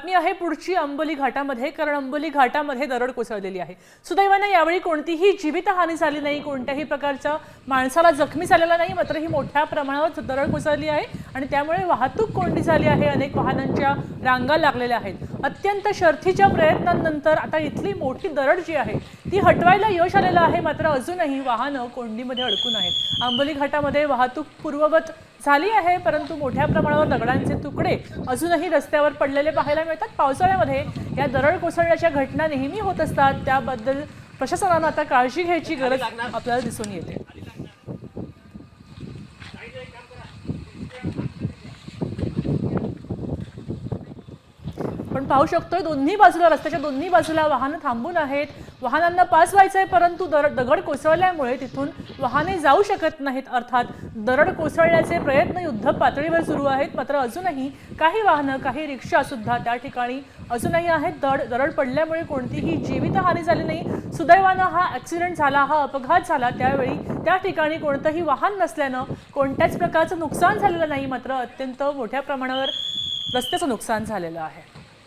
बातमी आहे पुढची अंबोली घाटामध्ये कारण अंबोली घाटामध्ये दरड कोसळलेली आहे. सुदैवाने यावेळी कोणतीही जीवितहानी झाली नाही कोणत्याही प्रकारच्या माणसाला जखमी झालेला नाही मात्र ही मोठ्या प्रमाणावर दरड कोसळली आहे आणि त्यामुळे वाहतूक कोंडी झाली आहे अनेक वाहनांच्या रांगा लागलेल्या आहेत. अत्यंत शर्थीच्या प्रयत्नांनंतर आता इथली मोठी दरड जी आहे ती हटवायला यश आलेलं आहे. मात्र अजूनही वाहनं कोंडीमध्ये अडकून आहेत. आंबोली घाटामध्ये वाहतूक पूर्ववत झाली आहे परंतु मोठ्या प्रमाणावर दगडांचे तुकडे अजूनही रस्त्यावर पडलेले पाहायला मिळतात. पावसाळ्यामध्ये या दरड कोसळण्याच्या घटना नेहमी होत असतात. त्याबद्दल प्रशासनानं आता काळजी घ्यायची गरज आपल्याला दिसून येते. आपण पाहू शकतोय दोन्ही बाजूला रस्त्याच्या दोन्ही बाजूला वाहनं थांबून आहेत. वाहनांना पास व्हायचं आहे परंतु दर दगड कोसळल्यामुळे तिथून वाहने जाऊ शकत नाहीत. अर्थात दरड कोसळण्याचे प्रयत्न युद्ध पातळीवर सुरू आहेत. मात्र अजूनही काही वाहनं काही रिक्षा सुद्धा त्या ठिकाणी अजूनही आहेत. दड दरड पडल्यामुळे कोणतीही जीवितहानी झाली नाही. सुदैवानं हा ॲक्सिडेंट झाला हा अपघात झाला. त्यावेळी त्या ठिकाणी कोणतंही वाहन नसल्यानं कोणत्याच प्रकारचं नुकसान झालेलं नाही. मात्र अत्यंत मोठ्या प्रमाणावर रस्त्याचं नुकसान झालेलं आहे.